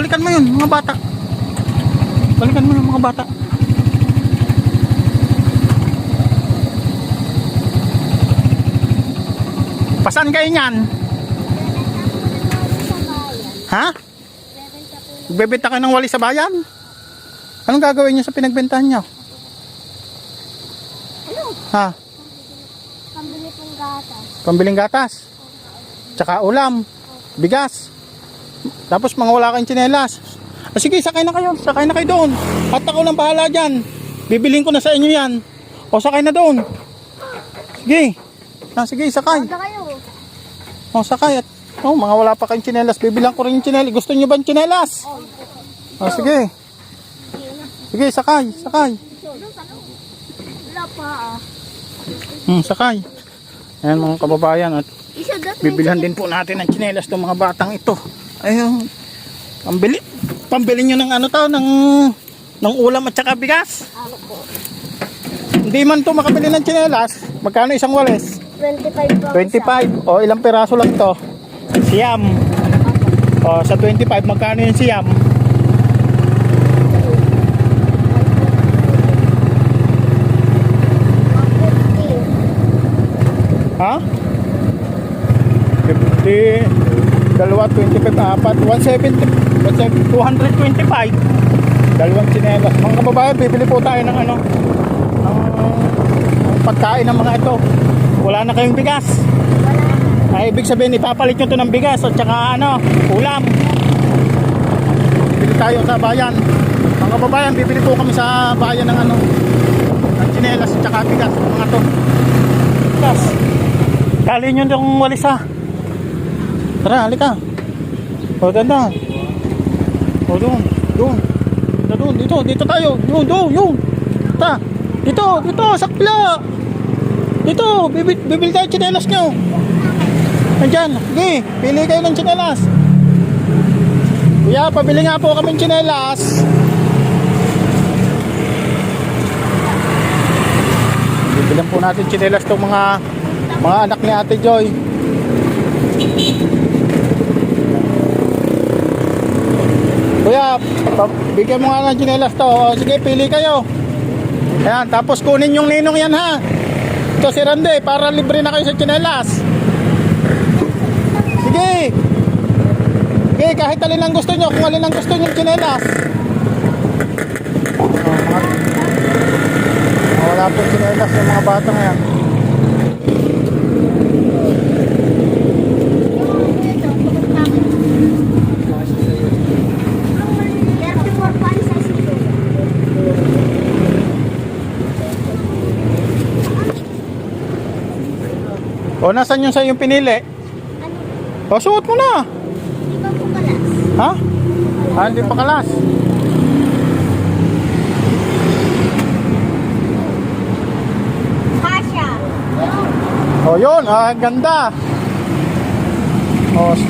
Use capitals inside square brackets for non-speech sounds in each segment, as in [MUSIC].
balikan mo yun, mga bata. Balikan mo yung mga bata. Pasan kayo niyan? Ha? Bebenta ka ng wali sa bayan? Anong gagawin niyo sa pinagbentahan niyo? Ano? Ha? Pambili pong gatas. Pambiling gatas. Tsaka ulam. Bigas. Tapos mga wala kayong tsinelas. Ah, sige, sakay na kayo. Sakay na kayo doon. At ako nang bahala dyan. Bibiling ko na sa inyo yan. O sakay na doon. Sige. Ah, sige, sakay. Wala kayo. O sakay. At, oh, mga wala pa kayong tsinelas. Bibilang ko rin yung tsinelas. Gusto niyo ba yung tsinelas? O sige. Sige, sakay. Sakay. Wala pa ah. Hmm, sakay. Ayan mga kababayan. At Bibilhan din po natin ng tsinelas ng mga batang ito. Ayun. Pambili. Pambili nyo ng ano to, ng, ng ulam at saka bigas. Ano po? Hindi man to makabili ng tsinelas. Magkano isang walis? 25 po. 25. O ilang piraso lang to? Siyam. O sa 25, magkano yung siyam? Ha? 50, dalawa, 25, apat, 170, 170, 225. Dalawang tsinelas. Mga kababayan, bibili po tayo ng ano, ng, ng pagkain ng mga ito. Wala na kayong bigas. Ay, ibig sabihin, ipapalit nyo to ng bigas at saka ano, ulam. Bibili tayo sa bayan. Mga kababayan, bibili po kami sa bayan ng ano, ng tsinelas at saka bigas. Mga to. Bigas. Kali nyo yung walis ha. Tara, halika. O, ganda. O, doon. Doon. Doon. Dito, dito tayo. Doon, doon, yun. Ta. Dito, dito, sa kabila. Dito, bibil, bibil tayo tsinelas nyo. Nandyan. Sige, pili kayo ng tsinelas. Kuya, pabili nga po kami ng tsinelas. Bibilan po natin tsinelas tong mga mga anak ni Ate Joy. Kuya, bigyan mo nga ng tsinelas to. O, sige, pili kayo. Ayan, tapos kunin yung ninong yan ha. Ito si Randy, para libre na kayo sa tsinelas. Sige. Sige, kahit alin ang gusto nyo, kung alin ang gusto nyo tsinelas. Oh, wala po tsinelas yung mga bata ngayon. O, nasan yung sa yung pinili? O, suot mo na. Ha? Ah, hindi pa kalas. Kasha. O, yun. Ah, ganda. O, s-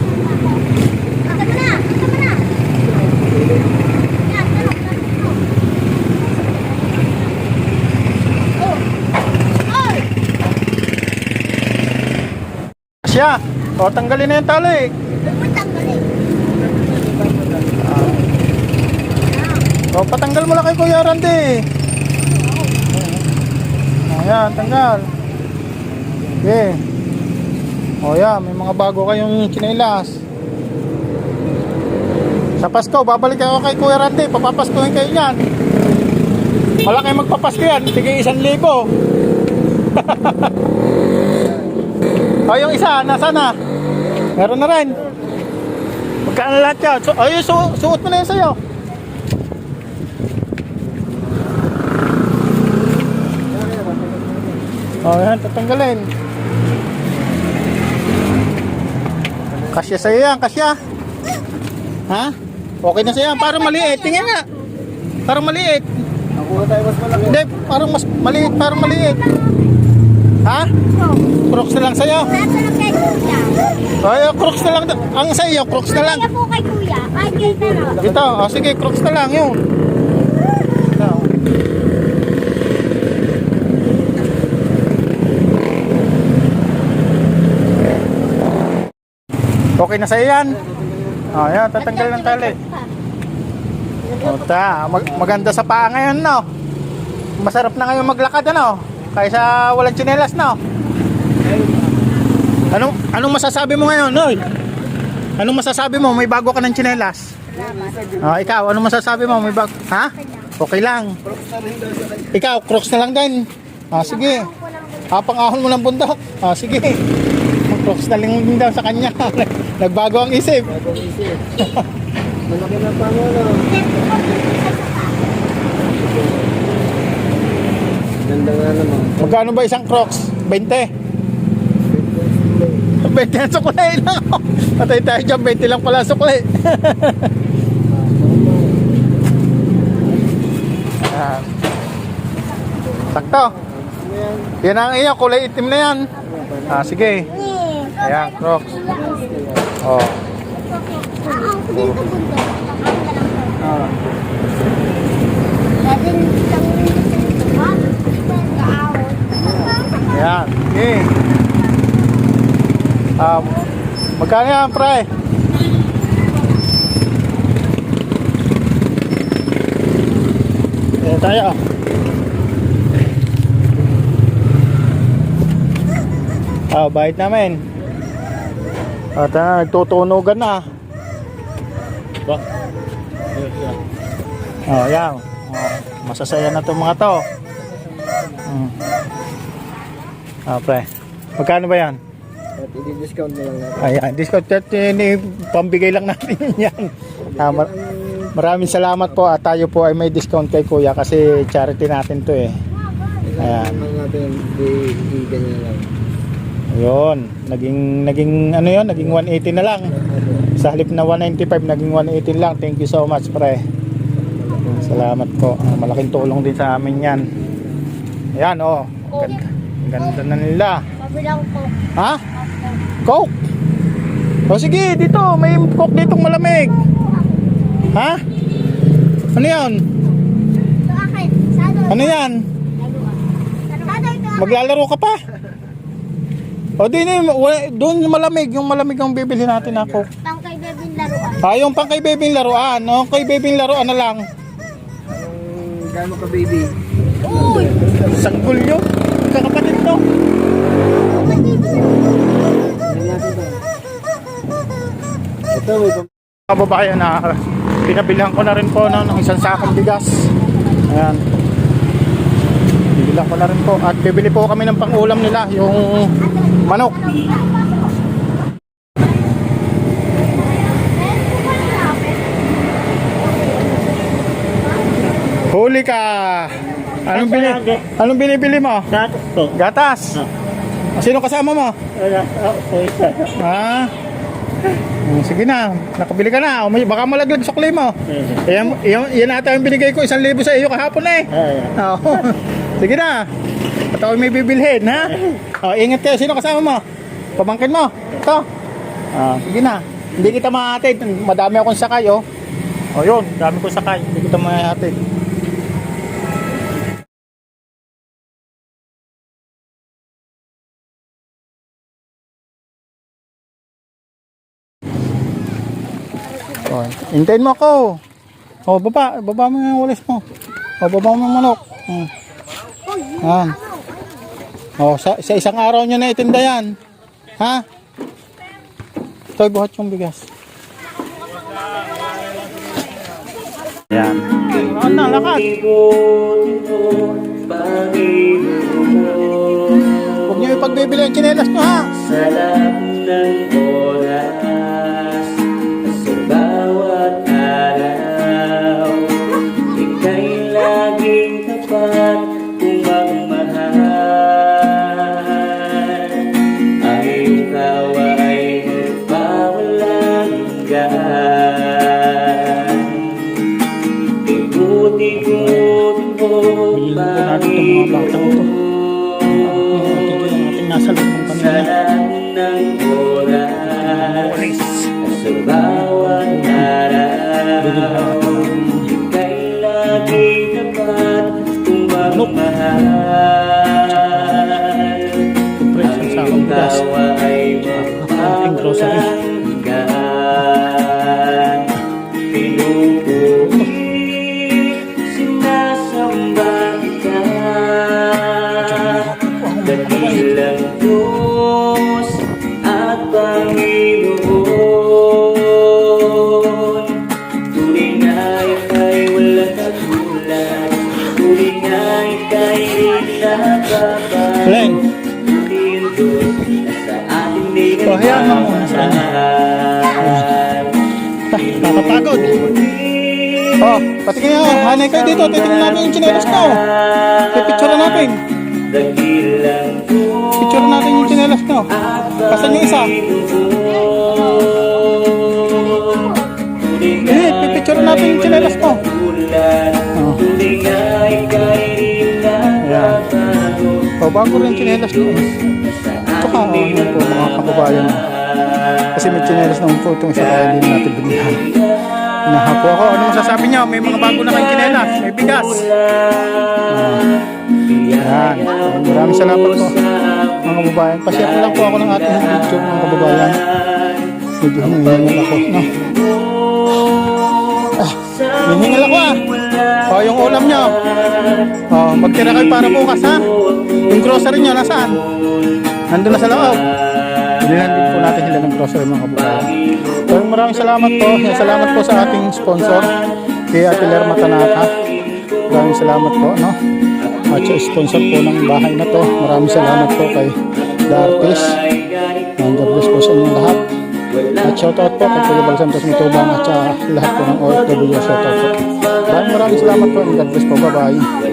Ito mo na. Ito mo na. Yan, tanong, tanong. Oh. Oh. Siya. O, tanggalin na yung tali. O, patanggal mo lang kay Kuya Randy. Ayan, tanggal. Okay. O, yan. May mga bago kayong chinelas. Sa Pasko, babalik ako kay Kuya Randy. Papapaskuhin kayo yan. Malaki magpapasko yan. Sige, isang libo. [LAUGHS] o, yung isa, nasa na? Meron na rin. Magkano lahat yan? So, ay, su suot mo na yan sa'yo. Oh, yan, tatanggalin. Kasya sa'yo yan, kasya. Ha? Okay na sa'yo yan. Parang maliit. Tingnan nga. Parang maliit. Nakuha tayo mas malaki. Hindi, parang mas maliit. Parang maliit. Ha? Crocs na lang sa'yo? Kaso lang kay kuya. Ay, oh, crocs na lang. Ang sa'yo, eh, oh, crocs na lang. Kaya po kay kuya. Ay, na lang. Ito, oh, sige, crocs na lang yun. Okay na sa'yo yan? Oh, yan, tatanggal ng tali. Ota, oh, mag maganda sa paa ngayon, no? Masarap na ngayon maglakad, ano? Kaysa walang tsinelas, no? Anong, anong masasabi mo ngayon, Noy? Anong masasabi mo? May bago ka ng tsinelas? Ah, ikaw, anong masasabi mo? May bago? Ha? Okay lang. Ikaw, crocs na lang din. Ah, sige. Apang ahon mo ng bundok. Ah, sige. Crocs na lang din daw sa kanya. [LAUGHS] Nagbago ang isip. Malaki na pa mo, no? Ganda nga naman. Magkano ba isang crocs? 20? 20 ang suklay lang. Patay tayo dyan, 20 lang pala suklay. Ayan. Sakto. Yan ang iyo, kulay itim na yan. Ah, sige. Ayan, crocs. Oh. Ah. Ayan. Okay. Um, magkano yan, pre? Ayan tayo. Ah, bait namin. At ah, nagtutunugan na. Ba? Oh, yan. Oh, masasaya na 'tong mga 'to. Mm. Ah, pre. Magkano ba 'yan? At i-discount na lang natin. Ayan, discount at ini pambigay lang natin [LAUGHS] yan. Ah, mar- maraming salamat po at tayo po ay may discount kay Kuya kasi charity natin to eh. Ayan. Ayan. natin, di, di ganyan lang. Ayun, naging naging ano 'yon, naging 180 na lang. Sa halip na 195 naging 118 lang. Thank you so much, pre. Salamat po. Ah, malaking tulong din sa amin 'yan. Ayan, oh. Ganda, ganda na nila. Pabilang ko. Ha? Coke? O sige, dito. May coke ditong malamig. Ha? Ano yan? Ito akin. Sado. Ano yan? Maglalaro ka pa? O di na, wala- doon yung malamig. Yung malamig ang bibili natin na coke. Pang kay laruan. Ah, yung pang kay bebing laruan. O, kay bebing laruan na lang. Gano'n ka, baby? Uy! Sanggol yun. Kakapatid to. Ito, Kababayan na pinabilhan ko na rin po no, ng isang sakong bigas. Ayan. Bibilang ko na rin po. At bibili po kami ng pang-ulam nila, yung manok. Huli ka! Anong, bini anong binibili mo? Datos po. Gatas? Sino kasama mo? Wala. Ah. Hmm, Sige na, nakabili ka na. O, may- Baka malaglag sa claim mo. Yan, yan, yan ata yung binigay ko, isang libo sa iyo kahapon eh. Ay, Oo. Sige na. At ako may bibilhin, ha? [LAUGHS] O, ingat kayo. Sino kasama mo? Pamangkin mo? Ito. Ah, sige na. Hindi kita mahatid. Madami akong sakay, oh. O yun, dami kong sakay. Hindi kita mahatid. Hintayin mo ako. O, baba. Baba mo yung walis mo. O, baba mo yung manok. Hmm. Yan. O, sa, sa isang araw nyo na itinda yan. Ha? Ito, buhat yung bigas. Yan. Ano na, lakad. Huwag nyo ipagbibili ang chinelas nyo, ha? Sa lahat ng batang ito. Ito yung ating nasa loob ng pamilya. lahat ng oras Sa bawat araw Ika'y lagi tapat Kung magmahal Siyempre, isang Ang tawa ay Ang grocery. Len. Oh, hayaan mo muna sa kanya. Ah, nakapagod. Oh, patingin nga. Hanay kayo dito. Titingnan natin yung chinelas ko. Pipicture natin. Picture natin yung chinelas ko. Pasan yung isa? Bago rin chinelas ko. Tsaka, oh, yun po mga kababayan. Kasi may chinelas naman po itong isa kaya hindi natin binigyan. Nahapo ako. Ano masasabi niyo? May mga bago na kayong chinelas. May bigas. Yan. Maraming salamat po mga kababayan. Pashare lang po ako ng ating video mga kababayan. Medyo hinihingal ako. No? Ah, hinihingal ako ah. O, yung ulam nyo. O, magtira kayo para bukas ha. Yung grocery nyo, nasaan? Nandun na sa loob. Bilihan din po natin sila ng grocery mga kababayan. So, maraming salamat po. Salamat po sa ating sponsor, kay Ate Lerma Tanaka. Maraming salamat po, no? At sa sponsor po ng bahay na to. Maraming salamat po kay Dartis. And God po sa inyong lahat. At shoutout po kay Kuya Bal Santos Mitubang at sa lahat po ng OFW shoutout po. Maraming maraming salamat po and God bless po. Bye-bye.